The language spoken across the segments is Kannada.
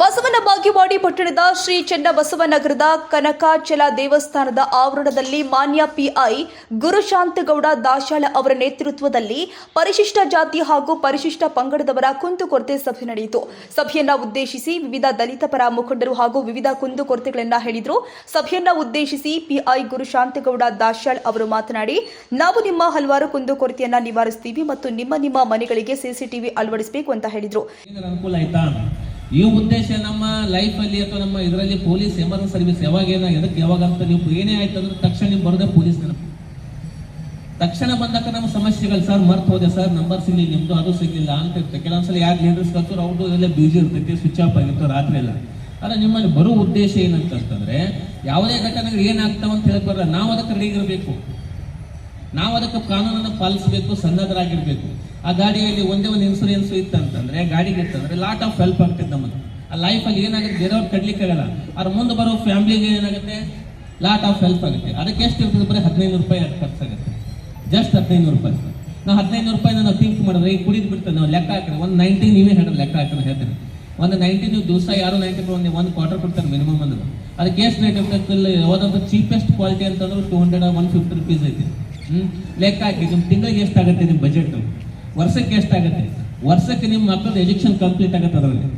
ಬಸವನ ಬಾಗಿವಾಡಿ ಪಟ್ಟಣದ ಶ್ರೀ ಚೆನ್ನಬಸವನಗರದ ಕನಕಾಚಲ ದೇವಸ್ಥಾನದ ಆವರಣದಲ್ಲಿ ಮಾನ್ಯ ಪಿಐ ಗುರುಶಾಂತಗೌಡ ದಾಶಾಳ ಅವರ ನೇತೃತ್ವದಲ್ಲಿ ಪರಿಶಿಷ್ಟ ಜಾತಿ ಹಾಗೂ ಪರಿಶಿಷ್ಟ ಪಂಗಡದವರ ಕುಂದುಕೊರತೆ ಸಭೆ ನಡೆಯಿತು. ಸಭೆಯನ್ನ ಉದ್ದೇಶಿಸಿ ವಿವಿಧ ದಲಿತ ಪರ ಮುಖಂಡರು ಹಾಗೂ ವಿವಿಧ ಕುಂದುಕೊರತೆಗಳನ್ನ ಹೇಳಿದರು. ಸಭೆಯನ್ನ ಉದ್ದೇಶಿಸಿ ಪಿಐ ಗುರುಶಾಂತಗೌಡ ದಾಶಾಳ್ ಅವರು ಮಾತನಾಡಿ, ನಾವು ನಿಮ್ಮ ಹಲವಾರು ಕುಂದುಕೊರತೆಯನ್ನ ನಿವಾರಿಸ್ತೀವಿ ಮತ್ತು ನಿಮ್ಮ ನಿಮ್ಮ ಮನೆಗಳಿಗೆ ಸಿಸಿಟಿವಿ ಅಳವಡಿಸಬೇಕು ಅಂತ ಹೇಳಿದರು. ಈ ಉದ್ದೇಶ ನಮ್ಮ ಲೈಫ್ ಅಲ್ಲಿ ಅಥವಾ ನಮ್ಮ ಇದರಲ್ಲಿ ಪೊಲೀಸ್ ಎಮರ್ಜೆನ್ಸಿ ಸರ್ವಿಸ್ ಯಾವಾಗ ಏನ ಎದಕ್ಕೆ ಯಾವಾಗ ಅಂತ ನೀವು ಏನೇ ಆಯ್ತು ಅಂದ್ರೆ ತಕ್ಷಣ ನೀವು ಬರೋದೇ ಪೊಲೀಸ್ ನೆನಪು ತಕ್ಷಣ ಬಂದಾಗ ನಮ್ಮ ಸಮಸ್ಯೆಗಳು, ಸರ್, ಮರ್ತು ಹೋದೆ, ಸರ್ ನಂಬರ್ ಸಿಗ್ಲಿಲ್ಲ, ನಿಮ್ದು ಅದು ಸಿಗ್ಲಿಲ್ಲ ಅಂತ ಇರ್ತದೆ. ಕೆಲವೊಂದ್ಸಲ ಯಾರು ಲೀಡರ್ಸ್ ಕಲ್ತರು ಅವ್ರದ್ದು ಎಲ್ಲ ಬ್ಯೂಸಿ ಇರ್ತೈತಿ ಸ್ವಿಚ್ ಆಫ್ ಆಗಿರ್ತಾರೆ ರಾತ್ರಿ ಎಲ್ಲ. ಆದ್ರೆ ನಿಮ್ಮಲ್ಲಿ ಬರೋ ಉದ್ದೇಶ ಏನಂತಂತಂದ್ರೆ ಯಾವುದೇ ಘಟನೆಗಳು ಏನಾಗ್ತಾವ ಅಂತ ಹೇಳಕ್ ಬರಲ್ಲ. ನಾವು ಅದಕ್ಕೆ ರೆಡಿ ಇರಬೇಕು. ನಾವು ಅದಕ್ಕೆ ಕಾನೂನನ್ನು ಪಾಲಿಸಬೇಕು ಸನ್ನದ್ಧರಾಗಿರ್ಬೇಕು ಆ ಗಾಡಿಯಲ್ಲಿ ಒಂದೇ ಒಂದು ಇನ್ಸೂರೆನ್ಸ್ ಇತ್ತಂತಂದ್ರೆ ಗಾಡಿಗೆ ಇತ್ತಂದ್ರೆ ಲಾಟ್ ಆಫ್ ಹೆಲ್ಪ್ ಆಗ್ತದೆ ನಮಗೆ. ಆ ಲೈಫಲ್ಲಿ ಏನಾಗುತ್ತೆ, ಬೇರೆಯವ್ರು ಕಡ್ಲಿಕ್ಕೆ ಆಗಲ್ಲ ಅದ್ರ ಮುಂದೆ ಬರೋ ಫ್ಯಾಮಿಲಿಗೆ ಏನಾಗುತ್ತೆ ಲಾಟ್ ಆಫ್ ಹೆಲ್ಪ್ ಆಗುತ್ತೆ. ಅದಕ್ಕೆ ಎಷ್ಟು ಇರ್ತದೆ ಬರೀ ಹದಿನೈದು ರೂಪಾಯಿ ಖರ್ಚಾಗುತ್ತೆ. ಜಸ್ಟ್ ಹದಿನೈದು ರೂಪಾಯಿ. ನಾವು ಹದಿನೈದು ರೂಪಾಯಿ ನಾವು ಥಿಂಕ್ ಮಾಡಿದ್ರೆ ಈಗ ಕುಡಿದು ಬಿಡ್ತೇವೆ ನಾವು ಲೆಕ್ಕ ಹಾಕಿದ್ರೆ ಒಂದು ನೈಂಟಿ ನೀವೇ ಹೇಳಿ ಲೆಕ್ಕ ಹಾಕಿದ್ರೆ ಹೇಳ್ತೀನಿ ಒಂದು ನೈಂಟಿ ನೀವು ದಿವಸ ಯಾರು ನೈಂಟಿ ಒಂದು ಒಂದು ಕ್ವಾರ್ಟರ್ ಕೊಡ್ತಾರೆ ಮಿನಿಮಮ್ ಅಂದ್ರೆ. ಅದಕ್ಕೆ ಎಷ್ಟು ರೇಟ್ ಇರ್ತದೆ ಯಾವುದಾದ್ರು ಚೀಪೆಸ್ಟ್ ಕ್ವಾಲಿಟಿ ಅಂತಂದ್ರೆ two hundred one fifty rupees ಐತಿ. ಹ್ಞೂ ಲೆಕ್ಕ ಹಾಕಿ ನಿಮ್ಮ ತಿಂಗಳಿಗೆ ಎಷ್ಟಾಗುತ್ತೆ ನಿಮ್ಮ ಬಜೆಟ್ ವರ್ಷಕ್ಕೆ ಎಷ್ಟಾಗುತ್ತೆ? ವರ್ಷಕ್ಕೆ ನಿಮ್ಮ ಮಕ್ಕಳದ್ದು ಎಜುಕೇಶನ್ ಕಂಪ್ಲೀಟ್ ಆಗುತ್ತೆ ಅದರಲ್ಲಿ.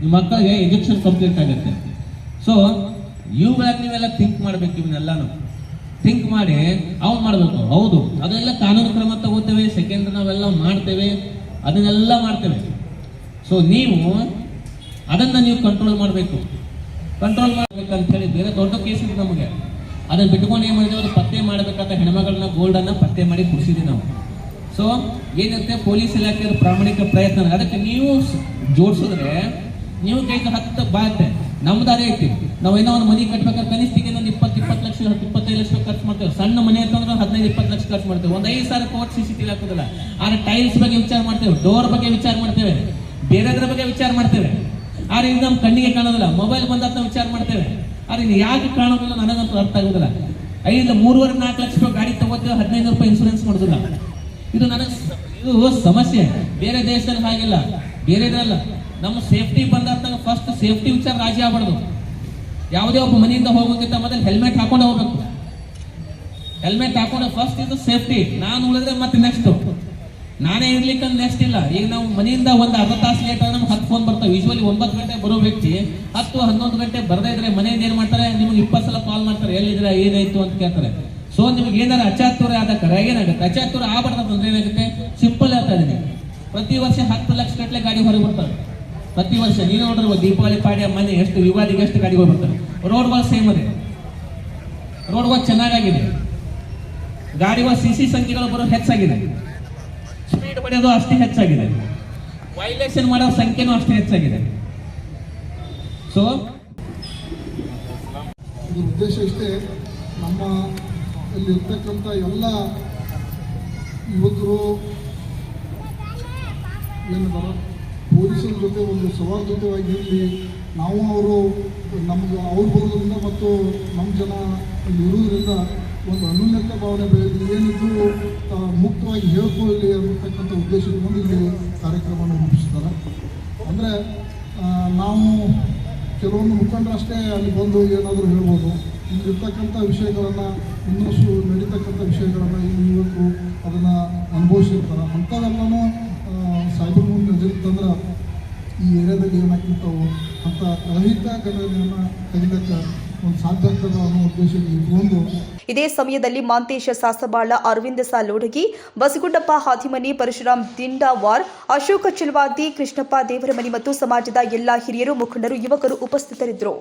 ನಿಮ್ಮ ಮಕ್ಕಳಿಗೆ ಎಜುಕೇಶನ್ ಕಂಪ್ಲೀಟ್ ಆಗುತ್ತೆ. ಸೊ ಇವುಗಳನ್ನ ನೀವೆಲ್ಲ ಥಿಂಕ್ ಮಾಡಬೇಕು ಇವನ್ನೆಲ್ಲಾನು. ಥಿಂಕ್ ಮಾಡಿ ಅವ್ನು ಮಾಡಬೇಕು. ಹೌದು, ಅದೆಲ್ಲ ಕಾನೂನು ಕ್ರಮ ತಗೋತೇವೆ ಸೆಕೆಂಡ್ ನಾವೆಲ್ಲ ಮಾಡ್ತೇವೆ, ಅದನ್ನೆಲ್ಲ ಮಾಡ್ತೇವೆ. ಸೊ ನೀವು ಅದನ್ನು ನೀವು ಕಂಟ್ರೋಲ್ ಮಾಡಬೇಕು. ಕಂಟ್ರೋಲ್ ಮಾಡ್ಬೇಕಂತ ಹೇಳಿ ಬೇರೆ ದೊಡ್ಡ ಕೇಸ್ ಇದೆ ನಮಗೆ. ಅದನ್ನು ಬಿಟ್ಕೊಂಡು ಏನು ಮಾಡಿದ್ವಿ? ಅದು ಪತ್ತೆ ಮಾಡಬೇಕಾದ ಹೆಣ್ಮಗಳನ್ನ ಗೋಲ್ಡನ್ನು ಪತ್ತೆ ಮಾಡಿ ಕುಡಿಸಿದ್ವಿ ನಾವು. ಸೊ ಏನಿರುತ್ತೆ ಪೊಲೀಸ್ ಇಲಾಖೆಯ ಪ್ರಾಮಾಣಿಕ ಪ್ರಯತ್ನ. ಅದಕ್ಕೆ ನೀವು ಜೋಡಿಸಿದ್ರೆ, ನೀವು ಕೈಗೆ ಹತ್ತು ಬಾತೆ ನಮ್ದು ಅದೇ ಐತಿ. ನಾವು ಏನೋ ಒಂದು ಮನೆ ಕಟ್ಬೇಕಾದ್ರೆ ಕನಿಷ್ಠಿಗೆ ಒಂದು ಇಪ್ಪತ್ತು ಇಪ್ಪತ್ತು ಲಕ್ಷ, ಇಪ್ಪತ್ತೈದು ಲಕ್ಷ ಖರ್ಚು ಮಾಡ್ತೇವೆ. ಸಣ್ಣ ಮನೆ ಅಂತಂದ್ರೆ ಹದಿನೈದು, ಇಪ್ಪತ್ತು ಲಕ್ಷ ಖರ್ಚು ಮಾಡ್ತೇವೆ. ಒಂದು ಐದು ಸಾವಿರ ಕೋಟ್ ಸಿ ಸಿ ಟಿವಿ ಹಾಕೋದಿಲ್ಲ. ಆದ್ರೆ ಟೈಲ್ಸ್ ಬಗ್ಗೆ ವಿಚಾರ ಮಾಡ್ತೇವೆ ಡೋರ್ ಬಗ್ಗೆ ವಿಚಾರ ಮಾಡ್ತೇವೆ, ಬೇರೆದ್ರ ಬಗ್ಗೆ ವಿಚಾರ ಮಾಡ್ತೇವೆ. ಆದ್ರೆ ಇದು ನಮ್ಮ ಕಣ್ಣಿಗೆ ಕಾಣೋದಿಲ್ಲ ಮೊಬೈಲ್ ನಾವು ವಿಚಾರ ಮಾಡ್ತೇವೆ. ಆದ್ರೆ ಇದು ಯಾಕೆ ಕಾಣೋದಿಲ್ಲ ನನಗಂತೂ ಅರ್ಥ ಆಗೋದಿಲ್ಲ. ಐದು, ಮೂರುವರೆ, ನಾಲ್ಕು ಲಕ್ಷ ರೂಪಾಯಿ ಗಾಡಿ ತಗೋತೇವೆ ಹದಿನೈದು ರೂಪಾಯಿ ಇನ್ಸೂರೆನ್ಸ್ ಮಾಡೋದಿಲ್ಲ. ಇದು ನನಗೆ ಇದು ಸಮಸ್ಯೆ. ಬೇರೆ ದೇಶದಲ್ಲಿ ಹಾಗಿಲ್ಲ. ಬೇರೆ ಇದ್ರಲ್ಲ ನಮ್ಮ ಸೇಫ್ಟಿ ಬಂದಾಗ ಫಸ್ಟ್ ಸೇಫ್ಟಿ ವಿಚಾರ ರಾಜಿ ಆಗ್ಬಾರ್ದು. ಯಾವುದೇ ಒಬ್ಬ ಮನೆಯಿಂದ ಹೋಗೋಕ್ಕಿಂತ ಮೊದಲು ಹೆಲ್ಮೆಟ್ ಹಾಕೊಂಡು ಹೋಗ್ಬೇಕು. ಹೆಲ್ಮೆಟ್ ಹಾಕೊಂಡು ಫಸ್ಟ್ ಇದು ಸೇಫ್ಟಿ. ನಾನು ಉಳಿದ್ರೆ ಮತ್ತೆ ನೆಕ್ಸ್ಟ್ ನಾನೇ ಇರ್ಲಿಕ್ಕೆ ನೆಕ್ಸ್ಟ್ ಇಲ್ಲ. ಈಗ ನಾವು ಮನೆಯಿಂದ ಒಂದು ಅರ್ಧ ತಾಸು ಲೇಟ್ ಆದ್ರೆ ನಮ್ಗೆ ಹತ್ತು ಫೋನ್ ಬರ್ತಾವೆ. ಯೂಶ್ವಲಿ ಒಂಬತ್ತು ಗಂಟೆ ಬರೋ ವ್ಯಕ್ತಿ ಹತ್ತು ಹನ್ನೊಂದು ಗಂಟೆ ಬರದೇ ಇದ್ರೆ ಮನೆಯಿಂದ ಏನ್ ಮಾಡ್ತಾರೆ? ನಿಮ್ಗೆ ಇಪ್ಪತ್ತು ಸಲ ಕಾಲ್ ಮಾಡ್ತಾರೆ. ಎಲ್ಲಿದ್ರೆ ಏನಾಯ್ತು? ಅಂತ ಕೇಳ್ತಾರೆ. ಸೊ ನಿಮ್ಗೆ ಏನಾರ ಅಚಾತುರ ಆದ ಕರೆ, ಏನಾಗುತ್ತೆ? ಅಚಾತುರ ಆಗ್ಬಾರ್ದು ಅಂದ್ರೆ ಏನಾಗುತ್ತೆ? ಸಿಂಪಲ್ ಹೇಳ್ತಾ ಇದೆ ಪ್ರತಿ ವರ್ಷ ಹತ್ತು ಲಕ್ಷ ಗಟ್ಟಲೆ ಗಾಡಿ ಹೊರಗೆ ಬರ್ತಾರೆ. ಪ್ರತಿ ವರ್ಷ. ನೀವು ನೋಡ್ರಿ ದೀಪಾವಳಿ ಪಾಡ್ಯ, ಮನೆ, ಎಷ್ಟು ಯುಗಾದಿಗೆ ಎಷ್ಟು ಗಾಡಿಗಳು ರೋಡ್ ವಾಸ್ ಸೇಮ್ ಅದೇ. ರೋಡ್ಗಳು ಚೆನ್ನಾಗಾಗಿದೆ. ಗಾಡಿ ಸಿ ಸಿ ಸಂಖ್ಯೆಗಳು ಬರೋ ಹೆಚ್ಚಾಗಿದೆ. ಸ್ಪೀಡ್ ಪಡೆಯೋದು ಅಷ್ಟೇ ಹೆಚ್ಚಾಗಿದೆ. ವೈಲೇಷನ್ ಮಾಡೋ ಸಂಖ್ಯೆನೂ ಅಷ್ಟೇ ಹೆಚ್ಚಾಗಿದೆ. ಸೊ ಉದ್ದೇಶ ಇಷ್ಟೇ, ನಮ್ಮ ಇರ್ತಕ್ಕಂಥ ಎಲ್ಲ ಯುವಕರು ಏನಿದಾರ ಪೊಲೀಸರ ಜೊತೆ ಒಂದು ಸೌಹಾರ್ದತೆಯಾಗಿ ಇರಲಿ ನಾವು ಅವರು ನಮ್ಗೆ ಅವ್ರು ಬರೋದ್ರಿಂದ ಮತ್ತು ನಮ್ಮ ಜನ ಇಲ್ಲಿ ಇರೋದ್ರಿಂದ ಒಂದು ಅನುನ್ಯತ ಭಾವನೆ ಬೆಳೆದು ಏನಿದ್ರು ಮುಕ್ತವಾಗಿ ಹೇಳ್ಕೊಳ್ಳಿ ಅನ್ನತಕ್ಕಂಥ ಉದ್ದೇಶದಿಂದ ಇಲ್ಲಿ ಕಾರ್ಯಕ್ರಮವನ್ನು ರೂಪಿಸಿದ್ದಾರೆ. ಅಂದರೆ ನಾವು ಕೆಲವೊಂದು ಮುಖಂಡರಷ್ಟೇ ಅಲ್ಲಿ ಬಂದು ಏನಾದರೂ ಹೇಳ್ಬೋದು. ಇಲ್ಲಿರ್ತಕ್ಕಂಥ ವಿಷಯಗಳನ್ನು ಇನ್ನಷ್ಟು ನಡೀತಕ್ಕಂಥ ವಿಷಯಗಳನ್ನು ಯುವಕರು ಅದನ್ನು ಅನುಭವಿಸಿರ್ತಾರೆ. ಅಂಥವೆಲ್ಲನೂ ಸೈಬರ್ ಮುಂದೆ ನಜರಿತ್ತಂದ್ರೆ ಈ ಏರಿಯಾದಲ್ಲಿ ಏನಾಗಿರ್ತಾವೋ ಅಂತ ರಹಿತ ಘಟನೆಯನ್ನು ತೆಗಿಲಿಕ್ಕೆ ಒಂದು ಸಾಧ್ಯ ಆಗ್ತದೆ ಅನ್ನೋ ಉದ್ದೇಶ ಇಟ್ಕೊಂಡು ಇದೇ ಸಮಯದಲ್ಲಿ ಮಾಂತೇಶ ಸಾಸಬಾಳ, ಅರವಿಂದ ಸಾಲೋಡಗಿ ಬಸಗುಂಡಪ್ಪ ಹಾದಿಮನಿ ಪರಶುರಾಮ್ ದಿಂಡಾವಾರ್, ಅಶೋಕ ಚಿಲ್ವಾದಿ ಕೃಷ್ಣಪ್ಪ ದೇವರಮನಿ ಮತ್ತು ಸಮಾಜದ ಎಲ್ಲಾ ಹಿರಿಯರು, ಮುಖಂಡರು, ಯುವಕರು ಉಪಸ್ಥಿತರಿದ್ದರು.